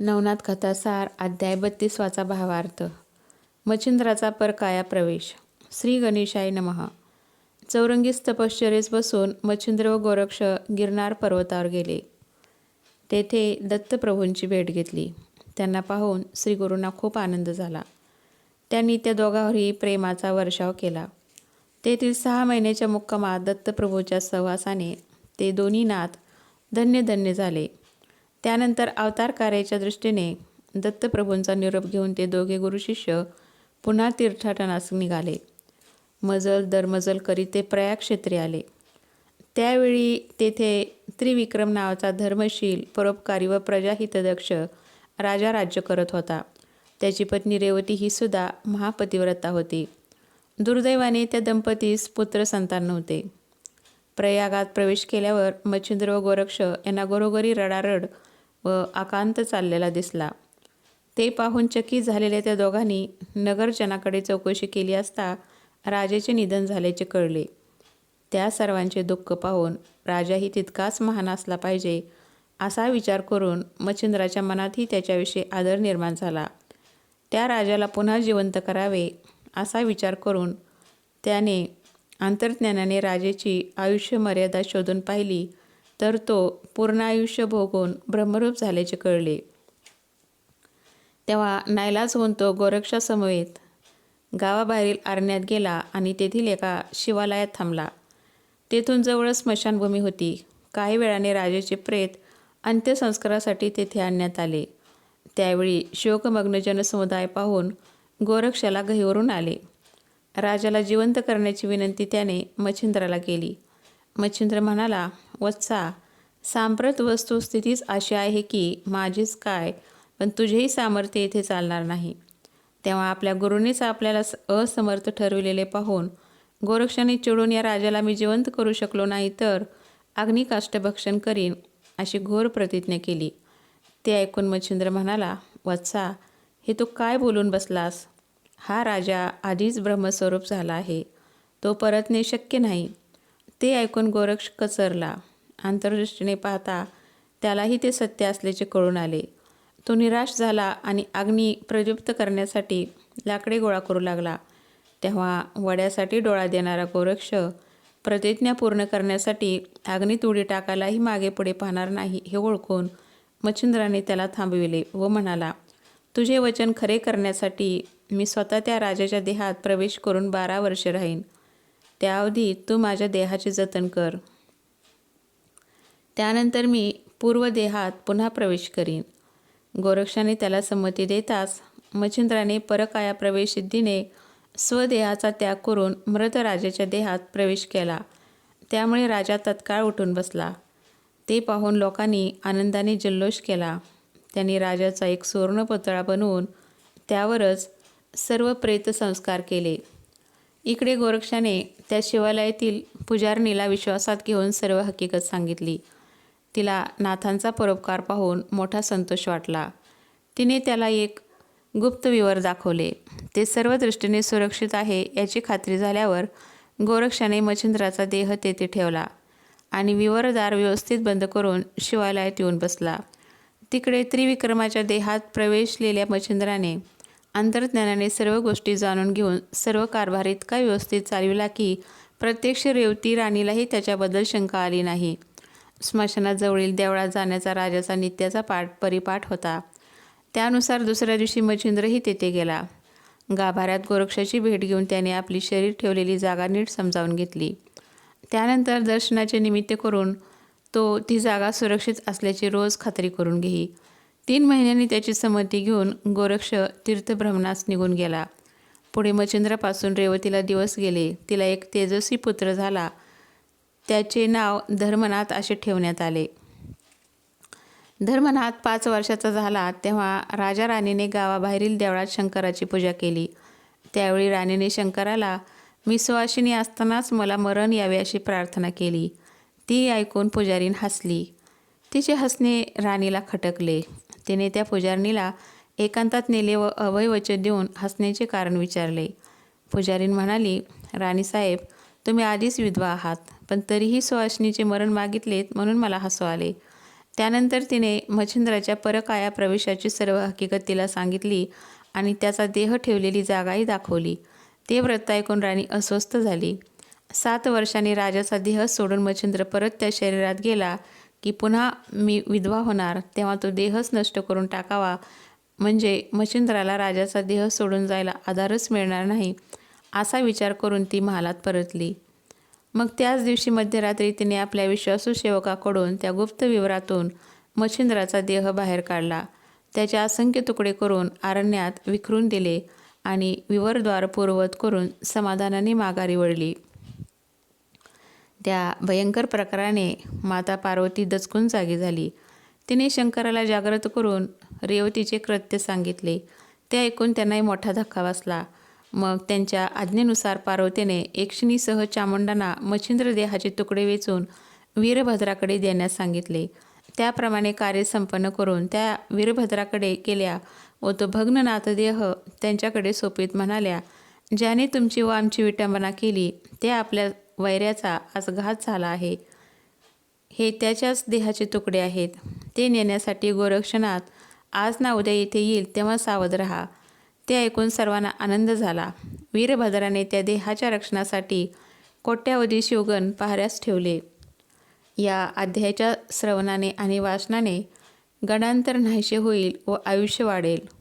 नवनाथ कथासार अध्याय बत्तीसवाचा भावार्थ. मच्छिंद्राचा परकाया प्रवेश. श्री गणेशाय नमः. चौरंगीस तपश्चर्येस बसून मच्छिंद्र व गोरक्ष गिरनार पर्वतावर गेले. तेथे दत्तप्रभूंची भेट घेतली. त्यांना पाहून श्रीगुरूंना खूप आनंद झाला. त्यांनी त्या दोघांवरही प्रेमाचा वर्षाव केला. तेथील सहा महिन्याच्या मुक्कामात दत्तप्रभूच्या सहवासाने ते दोन्ही नाथ धन्य धन्य झाले. त्यानंतर अवतार कार्याच्या दृष्टीने दत्तप्रभूंचा निरोप घेऊन ते दोघे गुरु शिष्य पुन्हा तीर्थाटनास निघाले. मजल दरमजल करीत ते प्रयाग क्षेत्री आले. त्यावेळी तेथे त्रिविक्रम नावाचा धर्मशील परोपकारी व प्रजाहितदक्ष राजा राज्य करत होता. त्याची पत्नी रेवती ही सुद्धा महापतिव्रता होती. दुर्दैवाने त्या दंपतीस पुत्र संतान नव्हते. प्रयागात प्रवेश केल्यावर मच्छिंद्र व गोरक्ष यांना घरोघरी रडारड व आकांत चाललेला दिसला. ते पाहून चकित झालेल्या त्या दोघांनी नगरजनाकडे चौकशी केली असता राजाचे निधन झाल्याचे कळले. त्या सर्वांचे दुःख पाहून राजाही तितकाच महान असला पाहिजे असा विचार करून मच्छिंद्राच्या मनातही त्याच्याविषयी आदर निर्माण झाला. त्या राजाला पुन्हा जिवंत करावे असा विचार करून त्याने अंतर्ज्ञानाने राजेची आयुष्य मर्यादा शोधून पाहिली तर तो पूर्ण आयुष्य भोगून ब्रह्मरूप झाल्याचे कळले. तेव्हा नायलाज होऊन तो गोरक्षासमवेत. गावाबाहेरील अरण्यात गेला आणि तेथील एका शिवालयात थांबला. तेथून जवळच स्मशानभूमी होती. काही वेळाने राजाचे प्रेत अंत्यसंस्कारासाठी तेथे आणण्यात आले. त्यावेळी शोकमग्न जनसमुदाय पाहून गोरक्षाला गहीवरून आले. राजाला जिवंत करण्याची विनंती त्याने मच्छिंद्राला केली. मच्छिंद्र म्हणाला वत्सा सांप्रत वस्तुस्थितीच अशी आहे की माझीच काय पण तुझेही सामर्थ्य येथे चालणार नाही. तेव्हा आपल्या गुरुनेच आपल्याला स- असमर्थ ठरविलेले पाहून गोरक्षाने चिडून या राजाला मी जिवंत करू शकलो नाही तर अग्निकाष्टभक्षण करीन अशी घोर प्रतिज्ञा केली. ते ऐकून मच्छिंद्र म्हणाला वत्सा हे तू काय बोलून बसलास? हा राजा आधीच ब्रह्मस्वरूप झाला आहे. तो परतणे शक्य नाही. ते ऐकून गोरक्ष कचरला. आंतरदृष्टीने पाहता त्यालाही ते सत्य असल्याचे कळून आले. तो निराश झाला आणि अग्नी प्रदीप्त करण्यासाठी लाकडे गोळा करू लागला. तेव्हा वड्यासाठी डोळा देणारा गोरक्ष प्रतिज्ञा पूर्ण करण्यासाठी अग्नीत उडी टाकायलाही मागे पुढे पाहणार नाही हे ओळखून मच्छिंद्राने त्याला थांबविले व म्हणाला तुझे वचन खरे करण्यासाठी मी स्वतः त्या राजाच्या देहात प्रवेश करून बारा वर्षे राहीन. त्या अवधीत तू माझ्या देहाचे जतन कर. त्यानंतर मी पूर्व देहात पुन्हा प्रवेश करीन. गोरक्षाने त्याला संमती देताच मच्छिंद्राने परकाया प्रवेश सिद्धीने स्वदेहाचा त्याग करून मृत राजाच्या देहात प्रवेश केला. त्यामुळे राजा तत्काळ उठून बसला. ते पाहून लोकांनी आनंदाने जल्लोष केला. त्यांनी राजाचा एक सुवर्ण पुतळा बनवून त्यावरच सर्व प्रेत संस्कार केले. इकडे गोरक्षाने त्या शिवालयातील पुजारणीला विश्वासात घेऊन सर्व हकीकत सांगितली. तिला नाथांचा परोपकार पाहून मोठा संतोष वाटला. तिने त्याला एक गुप्त विवर दाखवले. ते सर्व दृष्टीने सुरक्षित आहे याची खात्री झाल्यावर गोरक्षाने मच्छिंद्राचा देह तेथे ठेवला आणि विवरदार व्यवस्थित बंद करून शिवालयात येऊन बसला. तिकडे त्रिविक्रमाच्या देहात प्रवेशलेल्या मच्छिंद्राने अंतर्ज्ञानाने सर्व गोष्टी जाणून घेऊन सर्व कारभार इतका व्यवस्थित चालविला की प्रत्यक्ष रेवती राणीलाही त्याच्याबद्दल शंका आली नाही. स्मशानाजवळील देवळात जाण्याचा राजाचा नित्याचा पाठ परिपाठ होता. त्यानुसार दुसऱ्या दिवशी मच्छिंद्रही तेथे गेला. गाभाऱ्यात गोरक्षाची भेट घेऊन त्याने आपली शरीर ठेवलेली जागा नीट समजावून घेतली. त्यानंतर दर्शनाचे निमित्त करून तो ती जागा सुरक्षित असल्याची रोज खात्री करून घेई. तीन महिन्यांनी त्याची संमती घेऊन गोरक्ष तीर्थभ्रमणास निघून गेला. पुढे मच्छिंद्रापासून रेवतीला दिवस गेले. तिला एक तेजस्वी पुत्र झाला. त्याचे नाव धर्मनाथ असे ठेवण्यात आले. धर्मनाथ पाच वर्षाचा झाला तेव्हा राजा राणीने गावाबाहेरील देवळात शंकराची पूजा केली. त्यावेळी राणीने शंकराला मी सुवासिनी असतानाच मला मरण यावे अशी प्रार्थना केली. ती ऐकून पुजारीन हसली. तिचे हसणे राणीला खटकले. तिने त्या पुजारणीला एकांतात नेले व अभयवचन देऊन हसण्याचे कारण विचारले. पुजारीन म्हणाली राणीसाहेब तुम्ही आधीच विधवा आहात पण तरीही सुवासिनीचे मरण मागितलेत म्हणून मला हसू आले. त्यानंतर तिने मच्छिंद्राच्या परकाया प्रवेशाची सर्व हकीकत तिला सांगितली आणि त्याचा देह ठेवलेली जागाही दाखवली. ते व्रत ऐकून राणी अस्वस्थ झाली. सात वर्षांनी राजाचा देह सोडून मच्छिंद्र परत त्या शरीरात गेला की पुन्हा मी विधवा होणार तेव्हा तो देहच नष्ट करून टाकावा. म्हणजे मच्छिंद्राला राजाचा देह सोडून जायला आधारच मिळणार नाही. असा विचार करून ती महालात परतली. मग त्याच दिवशी मध्यरात्री तिने आपल्या विश्वासू सेवकाकडून त्या गुप्त विवरातून मच्छिंद्राचा देह बाहेर काढला. त्याचे असंख्य तुकडे करून अरण्यात विखरून दिले आणि विवरद्वार पूर्वत करून समाधानाने माघारी वळली. त्या भयंकर प्रकाराने माता पार्वती दचकून जागी झाली. तिने शंकराला जागृत करून रेवतीचे कृत्य सांगितले. ते ऐकून त्यांनाही मोठा धक्का बसला. मग त्यांच्या आज्ञेनुसार पार्वतीने एकशिणीसह चामुंडांना मच्छिंद्र देहाचे तुकडे वेचून वीरभद्राकडे देण्यास सांगितले. त्याप्रमाणे कार्य संपन्न करून त्या वीरभद्राकडे गेल्या व तो भग्न नाथदेह त्यांच्याकडे सोपीत म्हणाल्या ज्याने तुमची व आमची विटंबना केली ते आपल्या वैऱ्याचा आज घात झाला आहे. हे त्याच्याच देहाचे तुकडे आहेत. ते नेण्यासाठी गोरक्षणात आज ना उद्या येथे येईल तेव्हा सावध राहा. ते ऐकून सर्वांना आनंद झाला. वीरभद्राने त्या देहाच्या रक्षणासाठी कोट्यावधी शिवगण पहाऱ्यास ठेवले. या अध्यायाच्या श्रवणाने आणि वाचनाने गणांतर नाहीसे होईल व आयुष्य वाढेल.